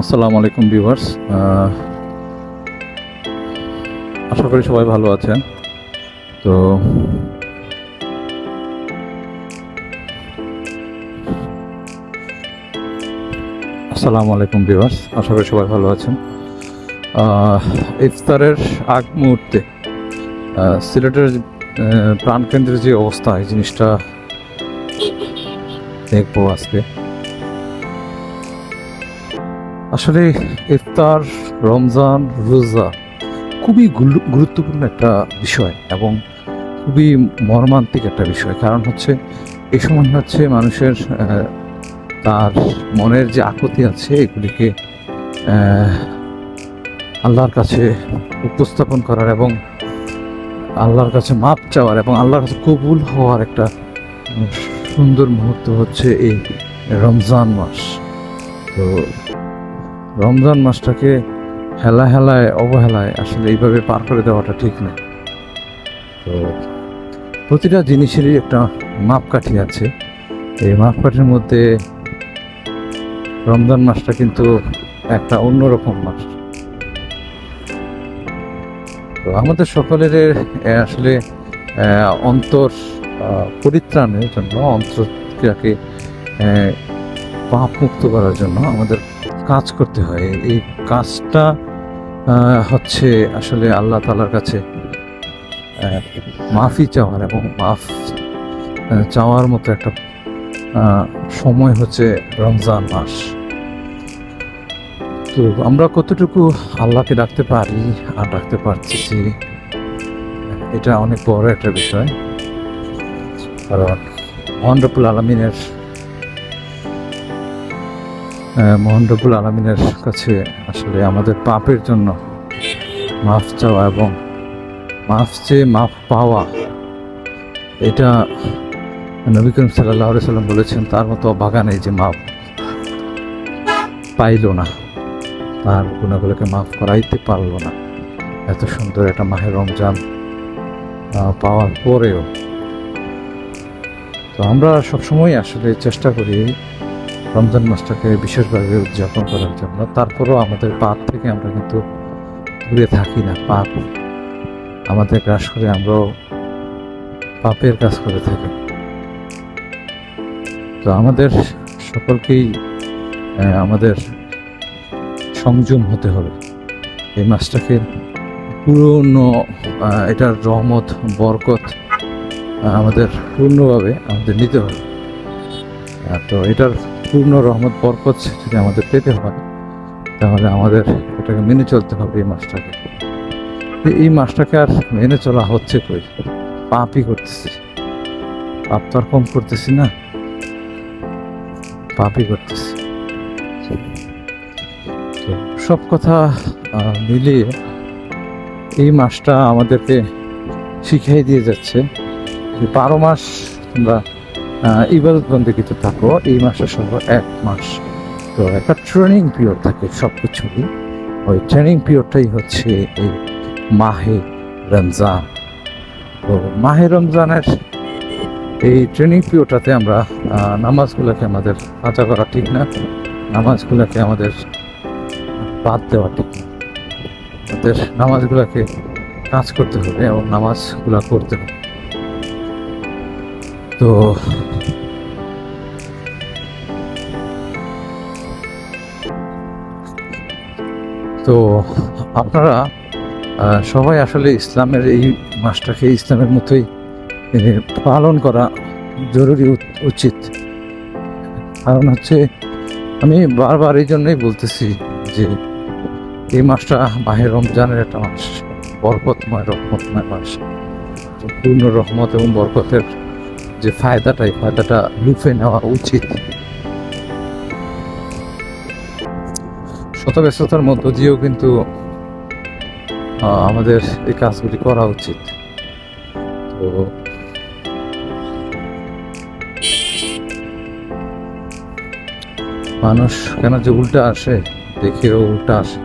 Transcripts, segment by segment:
আসসালামু আলাইকুম ভিউয়ার্স। আশা করি সবাই ভালো আছেন। তো আসসালামু আলাইকুম ভিউয়ার্স, আশা করি সবাই ভালো আছেন। ইফতারের আগ মুহূর্তে সিলেটের প্রাণকেন্দ্রের যে অবস্থা, এই জিনিসটা দেখব আজকে। আসলে ইফতার, রমজান, রোজা খুবই গুরুত্বপূর্ণ একটা বিষয় এবং খুবই মর্মান্তিক একটা বিষয়। কারণ হচ্ছে এই সময় হচ্ছে মানুষের তার মনের যে আকুতি আছে এগুলিকে আল্লাহর কাছে উপস্থাপন করার এবং আল্লাহর কাছে মাপ চাওয়ার এবং আল্লাহর কাছে কবুল হওয়ার একটা সুন্দর মুহূর্ত হচ্ছে এই রমজান মাস। তো রমজান মাসটাকে হেলা হেলায়, অবহেলায় আসলে এইভাবে পার করে দেওয়াটা ঠিক না। তো প্রতিটা জিনিসেরই একটা মাপকাঠি আছে। এই মাপকাঠির মধ্যে রমজান মাসটা কিন্তু একটা অন্যরকম মাস। তো আমাদের সকলের আসলে অন্তর পরিত্রাণের জন্য, অন্তরকে পাপ মুক্ত করার জন্য আমাদের কাজ করতে হয়। এই কাজটা হচ্ছে আসলে আল্লাহ তালার কাছে মাফি চাওয়ার এবং মাফ চাওয়ার মতো একটা সময় হচ্ছে রমজান মাস। তো আমরা কতটুকু আল্লাহকে ডাকতে পারি আর ডাকতে পারতেছি, এটা অনেক বড় একটা বিষয়। কারণ মহানরবুল আলমিনের মোহন রবুল আলমিনের কাছে আসলে আমাদের পাপের জন্য মাফ চাওয়া এবং মাফ চেয়ে মাফ পাওয়া, এটা নবী করিম সাল্লাহ সাল্লাম বলেছেন, তার মতো বাগানে যে মাপ পাইল না। তার গুণাগুলোকে মাফ করাইতে পারল না। এত সুন্দর একটা মাহের রমজান পাওয়ার পরেও। তো আমরা সবসময় আসলে চেষ্টা করি রমজান মাসটাকে বিশেষভাবে উদযাপন করার জন্য। তারপরেও আমাদের পাপ থেকে আমরা কিন্তু দূরে থাকি না। পাপ আমাদের গ্রাস করে আমরাও পাপের কাজ করে থাকি। তো আমাদের সকলকেই আমাদের সংযম হতে হবে। এই মাসটাকে পুরনো এটার রহমত, বরকত আমাদের পূর্ণভাবে আমাদের নিতে হবে। তো এটার পূর্ণ রহমত, বরকত যদি আমাদের পেতে হয়, তাহলে আমাদের এটাকে মেনে চলতে হবে এই মাসটাকে। এই মাসটাকে আর মেনে চলা হচ্ছে কই? পাপই করতেছি। পাপ তো আর কম করতেছি না। পাপই করতেছি। সব কথা মিলিয়ে এই মাসটা আমাদেরকে শিখিয়ে দিয়ে যাচ্ছে। যে বারো মাস তোমরা আহ, ইবাদত বন্দিকিতে থাকো এই মাসে সহ এক মাস। তো একটা ট্রেনিং পিরিয়ড থাকে সব কিছুরই ওই ট্রেনিং পিরিয়ডটাই হচ্ছে এই মাহে রমজান। তো মাহে রমজানের এই ট্রেনিং পিরিয়ডটাতে আমরা নামাজগুলোকে আমাদের কাজা করা ঠিক না। নামাজগুলোকে আমাদের বাদ দেওয়া ঠিক না। আমাদের নামাজগুলোকে কাজ করতে হবে এবং নামাজগুলো করতে হবে। তো তো আপনারা সবাই আসলে ইসলামের এই মাসটাকে ইসলামের মতোই পালন করা জরুরি উচিত। কারণ হচ্ছে, আমি বারবার এই জন্যই বলতেছি যে, এই মাসটা মাহের রমজানের একটা মাস, বরকতময় রহমতময় মাস। পূর্ণ রহমত এবং বরকতের যে ফায়দাটা, এই ফায়দাটা লুফে নেওয়া উচিত। শত ব্যস্ততার মধ্য দিয়েও কিন্তু আমাদের এই কাজগুলি করা উচিত। তো মানুষ কেন যে উল্টা আসে দেখেও উল্টা আসে।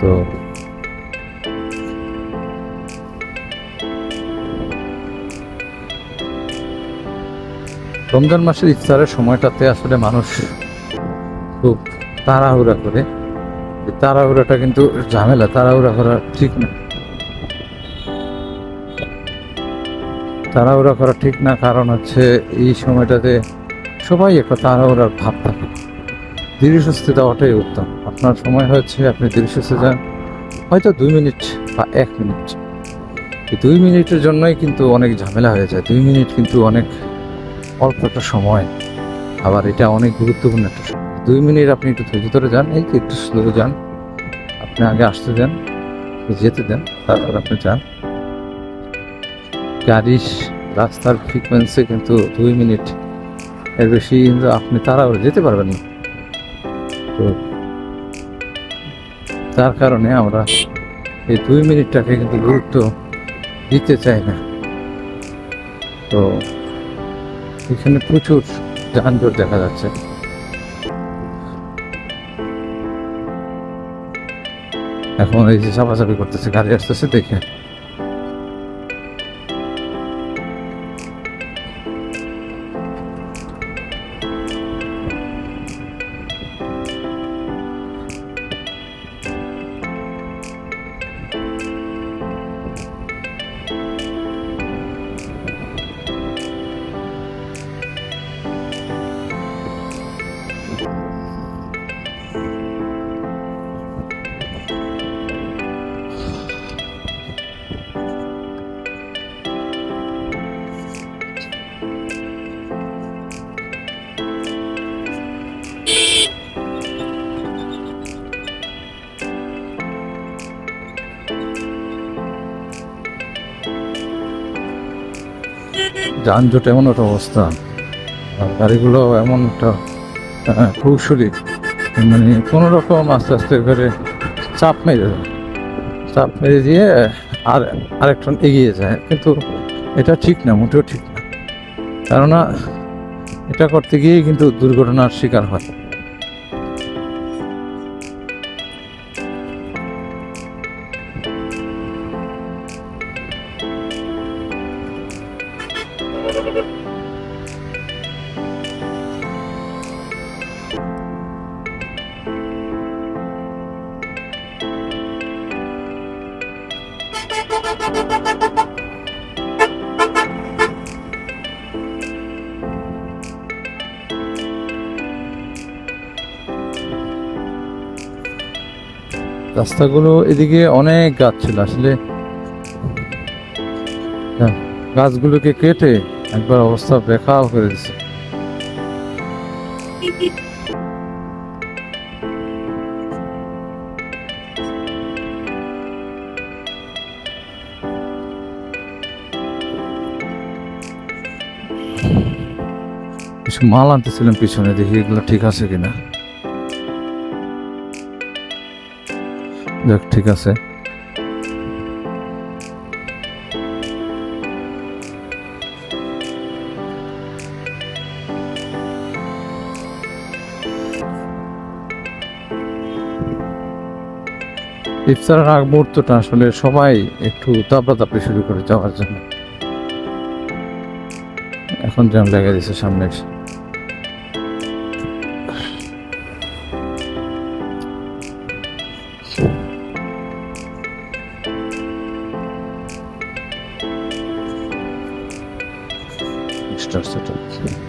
তো রমজান মাসের ইফতারের সময়টাতে আসলে মানুষ খুব তাড়াহুড়া করে। তাড়াহুড়াটা কিন্তু ঝামেলা, তাড়াহুড়া করা ঠিক না। তাড়াহুড়া করা ঠিক না, কারণ হচ্ছে এই সময়টাতে সবাই একটা তাড়াহুড়ার ভাব থাকে। ধীরে সুস্থে যাওয়াটাই উত্তম। আপনার সময় হচ্ছে আপনি ধীরে যান। হয়তো দুই মিনিট বা এক মিনিট। দুই মিনিটের জন্যই কিন্তু অনেক ঝামেলা হয়ে যায়। দুই মিনিট কিন্তু অনেক অল্প একটা সময়। আবার এটা অনেক গুরুত্বপূর্ণ একটা সময়। দুই মিনিট আপনি একটু ধৈর্য ধরে যান, এই একটু স্লো যান। আপনি আগে আসতে দেন যেতে দেন, তারপর আপনি যান। গাড়ির রাস্তার ফ্রিকোয়েন্সি কিন্তু দুই মিনিট, এর বেশি কিন্তু আপনি তাড়াও যেতে পারবেন না। তো তার কারণে আমরা এই দুই মিনিটটাকে কিন্তু গুরুত্ব দিতে চাই না। তো এখানে প্রচুর যানজট দেখা যাচ্ছে। এখন এই যে চাপাচাপি করতেছে গাড়ি আসতেছে দেখে। যানজট এমন একটা অবস্থা। গাড়িগুলো এমন একটা কৌশলী। মানে কোনো রকম আস্তে আস্তে করে চাপ মেরে দেয়। চাপ মেরে দিয়ে আর আরেকটা এগিয়ে যায়। কিন্তু এটা ঠিক না, মোটেও ঠিক না। কেননা এটা করতে গিয়েই কিন্তু দুর্ঘটনার শিকার হয়। রাস্তাগুলো এদিকে অনেক গাছ ছিল আসলে হ্যাঁ, গাছগুলোকে কেটে একবার অবস্থা বেকাল করে দিচ্ছে কিছু মাল আনতেছিলাম পিছনে, দেখি এগুলো ঠিক আছে কিনা। যাক, ঠিক আছে। ইফতারের আগ মুহূর্তটা আসলে সবাই একটু দাপড়াদাপড়ি শুরু করে যাওয়ার জন্য এখন জ্যাম লেগে দিছে সামনে এসে Start setup.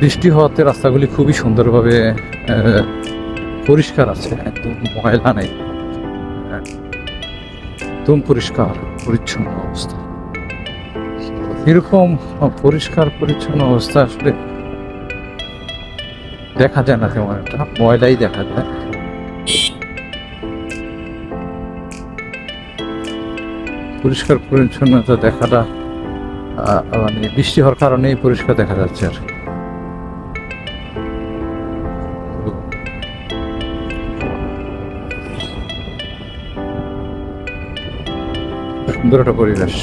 বৃষ্টি হওয়াতে রাস্তাগুলি খুবই সুন্দরভাবে পরিষ্কার আছে, একদম ময়লা নেই। একদম পরিষ্কার, পরিচ্ছন্ন অবস্থা। এরকম পরিষ্কার, পরিচ্ছন্ন অবস্থা আসলে দেখা যায় না তেমন একটা, ময়লাই দেখা যায়। পরিষ্কার, পরিচ্ছন্নতা দেখাটা মানে বৃষ্টি হওয়ার কারণেই পরিষ্কার দেখা যাচ্ছে আর কি। সুন্দর একটা পরিবেশ।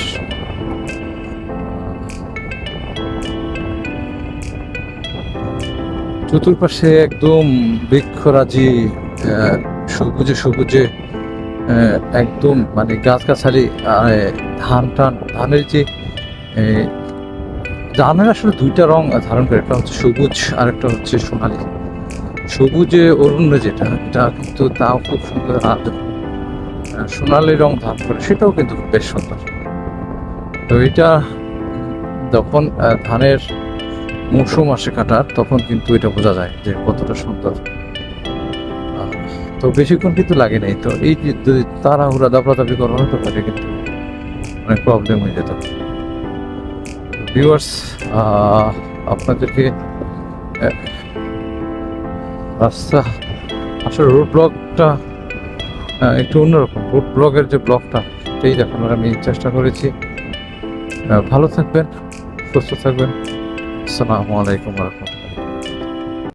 চতুর্পাশে একদম বৃক্ষরাজি সবুজে সবুজে একদম মানে গাছগাছালি ধান টান, ধানের যে ধানের আসলে দুইটা রং ধারণ করে, একটা হচ্ছে সবুজ আর একটা হচ্ছে সোনালি। সবুজে অরুণ্য যেটা, এটা কিন্তু তাও খুব সুন্দর আর সোনালি রং ধারণ করে, সেটাও কিন্তু বেশ সুন্দর। তো এটা যখন ধানের মৌসুম আসে কাটার, তখন কিন্তু এটা বোঝা যায় যে কতটা সুন্দর। তো বেশিক্ষণ কিন্তু লাগে নাই। তো এই যদি তাড়াহুড়া, দাবড়াদাবি করা হতো তাহলে কিন্তু অনেক প্রবলেম হয়ে যেত। ভিউয়ার্স আপনাদেরকে রাস্তা, আসলে রোড ব্লকটা একটু অন্যরকম। ফুড ব্লগের যে ব্লগটা সেই দেখানোর আমি চেষ্টা করেছি। ভালো থাকবেন, সুস্থ থাকবেন। আসসালামু আলাইকুম রহমতুল্লাহ।